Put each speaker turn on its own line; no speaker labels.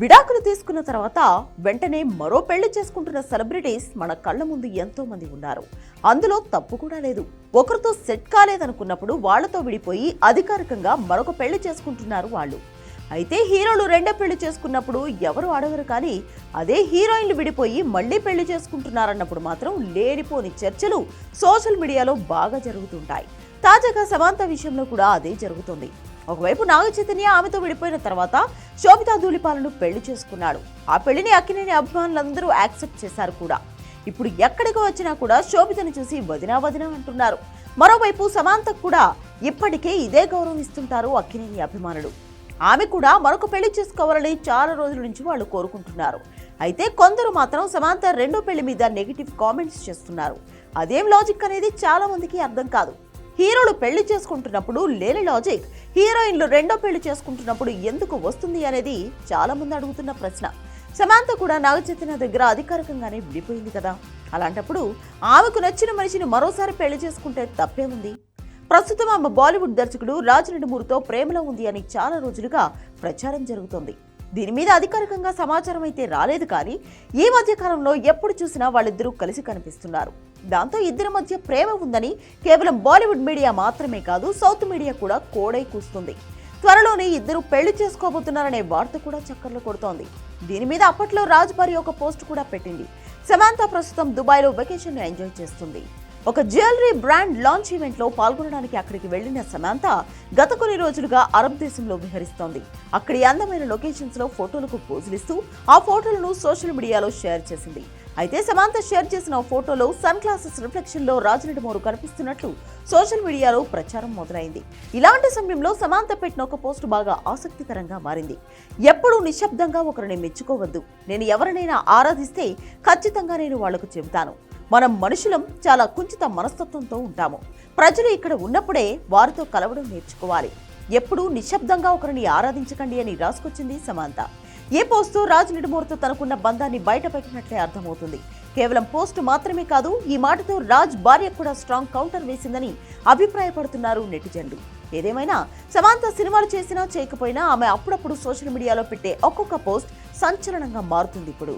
విడాకులు తీసుకున్న తర్వాత వెంటనే మరో పెళ్ళి చేసుకుంటున్న సెలబ్రిటీస్ మన కళ్ళ ముందు ఎంతో మంది ఉన్నారు. అందులో తప్పు కూడా లేదు. ఒకరితో సెట్ కాలేదనుకున్నప్పుడు వాళ్ళతో విడిపోయి అధికారికంగా మరొక పెళ్ళి చేసుకుంటున్నారు వాళ్ళు. అయితే హీరోలు రెండో పెళ్ళి చేసుకున్నప్పుడు ఎవరు అడగరు కానీ అదే హీరోయిన్లు విడిపోయి మళ్ళీ పెళ్ళి చేసుకుంటున్నారన్నప్పుడు మాత్రం లేనిపోని చర్చలు సోషల్ మీడియాలో బాగా జరుగుతుంటాయి. తాజాగా సమాంత విషయంలో కూడా అదే జరుగుతుంది. ఒకవైపు నాగ చైతన్య ఆమెతో విడిపోయిన తర్వాత శోభితా ధూళిపాలను పెళ్ళి చేసుకున్నాడు. ఆ పెళ్ళిని అక్కినేని అభిమానులందరూ యాక్సెప్ట్ చేశారు కూడా. ఇప్పుడు ఎక్కడికి వచ్చినా కూడా శోభితను చూసి వదినా వదినా అంటున్నారు. మరోవైపు సమాంతకు కూడా ఇప్పటికే ఇదే గౌరవం ఇస్తుంటారు అక్కినేని అభిమానులు. ఆమె కూడా మరొక పెళ్ళి చేసుకోవాలని చాలా రోజుల నుంచి వాళ్ళు కోరుకుంటున్నారు. అయితే కొందరు మాత్రం సమాంత రెండో పెళ్ళి మీద నెగిటివ్ కామెంట్స్ చేస్తున్నారు. అదేం లాజిక్ అనేది చాలా మందికి అర్థం కాదు. హీరోలు పెళ్ళి చేసుకుంటున్నప్పుడు లేని లాజిక్ హీరోయిన్లు రెండో పెళ్ళి చేసుకుంటున్నప్పుడు ఎందుకు వస్తుంది అనేది చాలా మంది అడుగుతున్న ప్రశ్న. సమాంత కూడా నాగచైతన్య దగ్గర అధికారికంగానే విడిపోయింది కదా. అలాంటప్పుడు ఆమెకు నచ్చిన మనిషిని మరోసారి పెళ్ళి చేసుకుంటే తప్పేముంది ప్రస్తుతం ఆమె బాలీవుడ్ దర్శకుడు రాజ్ మూరుతో ప్రేమలో ఉంది అని చాలా రోజులుగా ప్రచారం జరుగుతోంది. దీని మీద అధికారికంగా సమాచారం అయితే రాలేదు కానీ ఈ మధ్యకాలంలో ఎప్పుడు చూసినా వాళ్ళిద్దరూ కలిసి కనిపిస్తున్నారు. దాంతో ఇద్దరి మధ్య ప్రేమ ఉందని కేవలం బాలీవుడ్ మీడియా మాత్రమే కాదు సౌత్ మీడియా కూడా కోడై కూస్తుంది. త్వరలోనే ఇద్దరు పెళ్ళి చేసుకోబోతున్నారనే వార్త కూడా చక్కర్లు కొడుతోంది. దీని మీద అప్పట్లో రాజ్ భార్య ఒక పోస్ట్ కూడా పెట్టింది. సమాంత ప్రస్తుతం దుబాయ్లో వెకేషన్ ఎంజాయ్ చేస్తుంది. ఒక జ్యువెలరీ బ్రాండ్ లాంచ్ ఈవెంట్లో పాల్గొనడానికి అక్కడికి వెళ్ళిన సమాంత గత కొన్ని రోజులుగా అరబ్ దేశంలో విహరిస్తోంది. అక్కడి అందమైన లొకేషన్స్లో ఫోటోలకు పోజులిస్తూ ఆ ఫోటోలను సోషల్ మీడియాలో షేర్ చేసింది. అయితే సమాంత షేర్ చేసిన ఫోటోలో సన్ గ్లాసెస్ రిఫ్లెక్షన్లో లో కనిపిస్తున్నట్లు సోషల్ మీడియాలో ప్రచారం మొదలైంది. ఇలాంటి సమయంలో సమాంత పెట్టిన ఒక పోస్ట్ బాగా ఆసక్తికరంగా మారింది. ఎప్పుడూ నిశ్శబ్దంగా ఒకరిని మెచ్చుకోవద్దు. నేను ఎవరినైనా ఆరాధిస్తే ఖచ్చితంగా నేను వాళ్ళకు చెబుతాను. మనం మనుషులం చాలా కుంచిత మనస్తత్వంతో ఉంటాము. ప్రజలు ఇక్కడ ఉన్నప్పుడే వారితో కలవడం నేర్చుకోవాలి. ఎప్పుడూ నిశ్శబ్దంగా ఒకరిని ఆరాధించకండి అని రాసుకొచ్చింది సమాంత. ఏ పోస్టు రాజ్ నిడుమూర్తో తనకున్న బంధాన్ని బయటపెట్టినట్లే అర్థమవుతుంది. కేవలం పోస్ట్ మాత్రమే కాదు ఈ మాటతో రాజ్ భార్య కూడా స్ట్రాంగ్ కౌంటర్ వేసిందని అభిప్రాయపడుతున్నారు నెటిజన్లు. ఏదేమైనా సమాంత సినిమాలు చేసినా చేయకపోయినా ఆమె అప్పుడప్పుడు సోషల్ మీడియాలో పెట్టే ఒక్కొక్క పోస్ట్ సంచలనంగా మారుతుంది ఇప్పుడు.